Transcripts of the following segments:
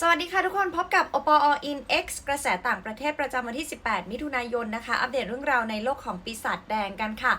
สวัสดีค่ะทุกคนพบกับ o p o in X กระแสต่างประเทศประจำวันที่ 18 มิถุนายนนะคะ อัปเดตเรื่องราวในโลกของปีศาจแดงกันค่ะ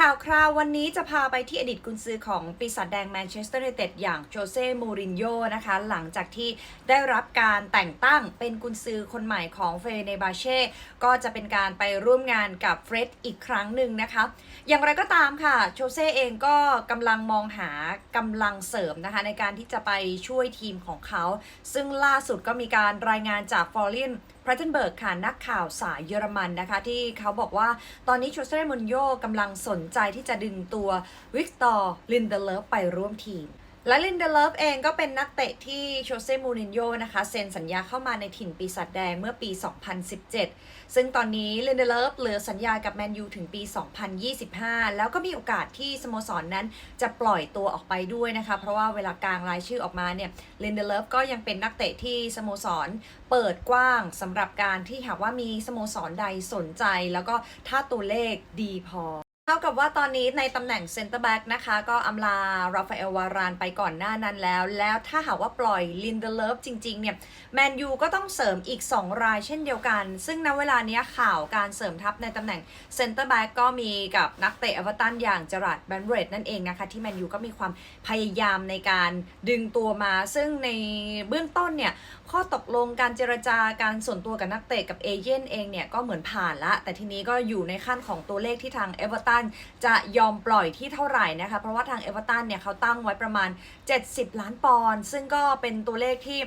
ข่าวคราววันนี้จะพาไปที่อดีตกุนซือของปีศาจแดงแมนเชสเตอร์ยูไนเต็ดอย่างโจเซ่มูรินโญ่นะคะ หลังจากที่ได้รับการแต่งตั้งเป็นกุนซือคนใหม่ของเฟเนบาเช่ก็จะเป็นการไปร่วมงานกับเฟร็ดอีกครั้งหนึ่งนะคะ อย่างไรก็ตามค่ะโชเซ่เองก็กำลังมองหากำลังเสริมนะคะ ในการที่จะไปช่วยทีมของเขา ซึ่งล่าสุดก็มีการรายงานจากฟอร์เรนพรัตเทนเบิร์กค่ะนักข่าวสายเยอรมันนะคะ ที่เขาบอกว่าตอนนี้โชเซ่มุนโยกำลังสนใจที่จะดึงตัววิกตอร์ลินเดเลฟไปร่วมทีม และลินเดเลฟเองก็เป็นนักเตะที่โชเซ่มูรินโญ่นะคะ เซ็นสัญญาเข้ามาในถิ่นปีศาจแดงเมื่อปี 2017 ซึ่งตอนนี้ลินเดเลฟเหลือสัญญากับแมนยูถึงปี 2025 แล้วก็มีโอกาสที่สโมสรนนั้นจะปล่อยตัวออกไปด้วยนะคะ เพราะว่าเวลากลางรายชื่อออกมาเนี่ยลินเดเลฟก็ยังเป็นนักเตะที่สโมสรเปิดกว้างสำหรับการที่หากว่ามีสโมสรใดสนใจ แล้วก็ถ้าตัวเลขดีพอ ท่ากับว่าตอนนี้ในตำแหน่งเซนเตอร์แบ็กนะคะ ก็อำลาราฟาเอลวารานไปก่อนหน้านั้นแล้ว แล้วถ้าหากว่าปล่อยลินเดเลฟจริง ๆ เนี่ย แมนยูก็ต้องเสริมอีก 2 รายเช่นเดียวกัน ซึ่งณเวลานี้ข่าวการเสริมทัพในตำแหน่งเซนเตอร์แบ็กก็มีกับนักเตะเอเวอร์ตันอย่างจรัดแบนเรดนั่นเองนะคะ ที่แมนยูก็มีความพยายามในการดึงตัวมา ซึ่งในเบื้องต้นเนี่ยข้อตกลงการเจรจาการส่วนตัวกับนักเตะกับเอเย่นเองเนี่ยก็เหมือนผ่านละแต่ทีนี้ก็อยู่ในขั้นของตัวเลขที่ทางเอเวอร์ตันจะยอมปล่อยที่เท่าไหร่นะคะ เพราะว่าทางเอเวอร์ตันเนี่ยเขาตั้งไว้ประมาณ 70 ล้านปอนด์ซึ่งก็เป็นตัวเลขที่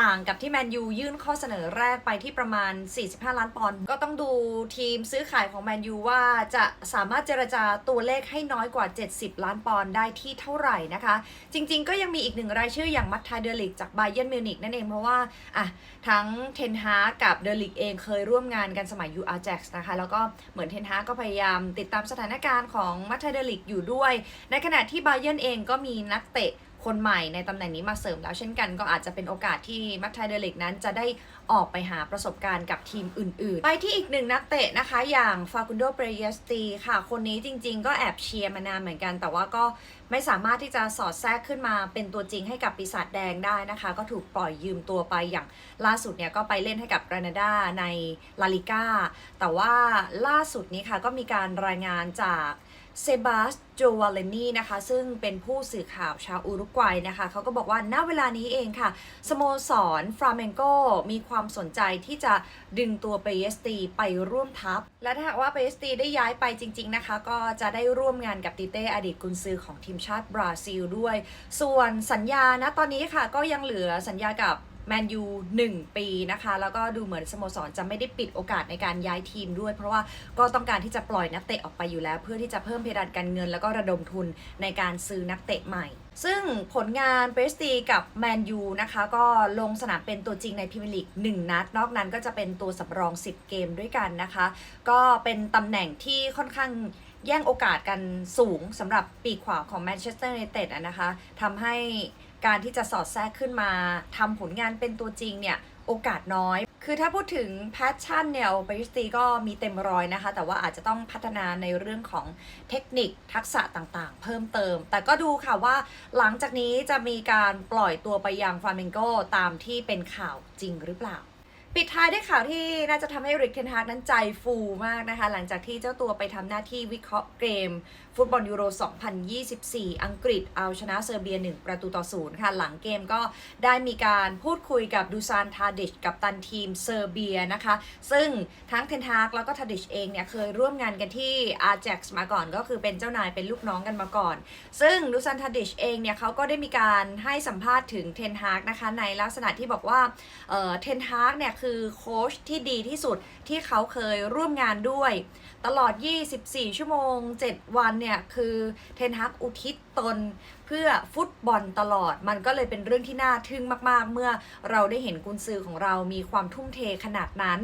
ต่างกับที่แมนยูยื่นข้อเสนอแรกไปที่ประมาณ 45 ล้านปอนด์ก็ต้องดูทีมซื้อขายของแมนยูว่าจะสามารถเจรจาตัวเลขให้น้อยกว่า 70 ล้านปอนด์ได้ที่เท่าไหร่นะคะ จริงๆ ก็ยังมีอีกหนึ่งรายชื่ออย่างมัตไทเดลิกจากไบเยนมิวนิกนั่นเองเพราะว่าอะทั้งเทนฮากับเดลิกเองเคยร่วมงานกันสมัยยูอาร์แจ็กส์นะคะแล้วก็เหมือนเทนฮาก็พยายามติดตามสถานานการณ์ของมัตไทเดลิกอยู่ด้วย ในขณะที่ไบเยนเองก็มีนักเตะ คนใหม่ในตำแหน่งนี้มาเสริมแล้วเช่นกันก็อาจจะเป็นโอกาสที่มัตไทเดลิกนั้นจะได้ออกไปหาประสบการณ์กับทีมอื่น ๆ ไปที่อีกหนึ่งนักเตะนะคะ อย่างฟาคุนโดเปรเยสตีค่ะ คนนี้จริง ๆ ก็แอบเชียร์มานานเหมือนกัน แต่ว่าก็ไม่สามารถที่จะสอดแทรกขึ้นมาเป็นตัวจริงให้กับปีศาจแดงได้นะคะ ก็ถูกปล่อยยืมตัวไปอย่างล่าสุดเนี่ยก็ไปเล่นให้กับกรานาดาในลาลิก้าแต่ว่าล่าสุดนี้ค่ะก็มีการรายงานจาก เซบาสโจวาเลนีนะคะซึ่งเป็นผู้สื่อข่าวชาวอุรุกวัยนะคะเขาก็บอกว่าณเวลานี้เองค่ะ สโมสรฟราเมนโกมีความสนใจที่จะดึงตัวเปเยสตีไปร่วมทัพ และถ้าหากว่าเปเยสตีได้ย้ายไปจริง ๆนะคะ ก็จะได้ร่วมงานกับติเต้อดีตกุนซือของทีมชาติบราซิลด้วย ส่วนสัญญานะตอนนี้ค่ะก็ยังเหลือสัญญากับ แมนยู1ปีนะคะ แล้วก็ดูเหมือนสโมสรจะไม่ได้ปิดโอกาสในการย้ายทีมด้วย เพราะว่าก็ต้องการที่จะปล่อยนักเตะออกไปอยู่แล้ว เพื่อที่จะเพิ่มเพดานการเงิน แล้วก็ระดมทุนในการซื้อนักเตะใหม่ ซึ่งผลงานเบสตีกับแมนยูนะคะก็ลงสนามเป็นตัวจริงในพรีเมียร์ลีก1นัด นอกนั้นก็จะเป็นตัวสำรอง 10 เกมด้วยกันนะคะ ก็เป็นตำแหน่งที่ค่อนข้างแย่งโอกาสกันสูงสำหรับปีกขวาของแมนเชสเตอร์ยูไนเต็ดนะคะทำให้ การที่จะสอดแทรกขึ้นมาทำผลงานเป็นตัวจริงเนี่ยโอกาสน้อย คือถ้าพูดถึงแพชชั่นเนี่ยโอเปริสตีก็มีเต็มร้อยนะคะ แต่ว่าอาจจะต้องพัฒนาในเรื่องของเทคนิคทักษะต่างๆ เพิ่มเติม แต่ก็ดูค่ะว่าหลังจากนี้จะมีการปล่อยตัวไปยังฟลาเมงโกตามที่เป็นข่าวจริงหรือเปล่า ปิดท้ายด้วยข่าวที่น่าจะทำให้ริกเทนฮากนั้นใจฟูมากนะคะ หลังจากที่เจ้าตัวไปทำหน้าที่วิเคราะห์เกม ฟุตบอลยูโร 2024 อังกฤษเอาชนะเซอร์เบีย 1 ประตูต่อศูนย์ค่ะ หลังเกมก็ได้มีการพูดคุยกับดูซานทาดิชกับตันทีมเซอร์เบียนะคะ ซึ่งทั้งเทนฮากแล้วก็ทาดิชเองเนี่ยเคยร่วมงานกันที่อาร์แจ็กมาก่อนก็คือเป็นเจ้านายเป็นลูกน้องกันมาก่อน ซึ่งดูซานทาดิชเองเนี่ยเขาก็ได้มีการให้สัมภาษณ์ถึงเทนฮากนะคะในลักษณะที่บอกว่าเอ่อเทนฮากเนี่ยคือือโค้ชที่ดีที่สุดที่เขาเคยร่วมงานด้วย ตลอด 24 ชั่วโมง 7 วันเนี่ย คือเทนฮักอุทิศ ตนเพื่อฟุตบอลตลอด มันก็เลยเป็นเรื่องที่น่าทึ่งมาก ๆ เมื่อเราได้เห็นกุนซือของเรามีความทุ่มเทขนาดนั้น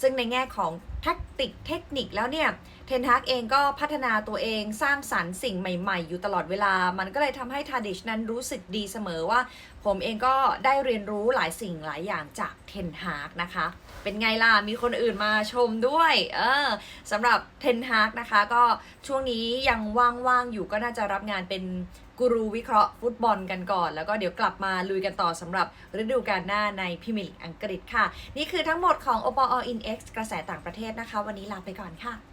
ซึ่งในแง่ของแท็กติกเทคนิคแล้วเนี่ยเทนฮักเองก็พัฒนาตัวเองสร้างสรรค์สิ่งใหม่ ๆ อยู่ตลอดเวลา มันก็เลยทำให้ทาดิชนั้นรู้สึกดีเสมอว่า ผมเองก็ได้เรียนรู้หลายสิ่งหลายอย่างจากเทนฮากนะคะ เป็นไงล่ะ มีคนอื่นมาชมด้วย เออสำหรับเทนฮากนะคะ ก็ช่วงนี้ยังว่างๆอยู่ก็น่าจะรับงานเป็นกูรูวิเคราะห์ฟุตบอลกันก่อน แล้วก็เดี๋ยวกลับมาลุยกันต่อสำหรับฤดูกาลหน้าในพรีเมียร์ลีกอังกฤษค่ะ นี่คือทั้งหมดของ o p o All in X กระแสต่างประเทศนะคะ วันนี้ลาไปก่อนค่ะ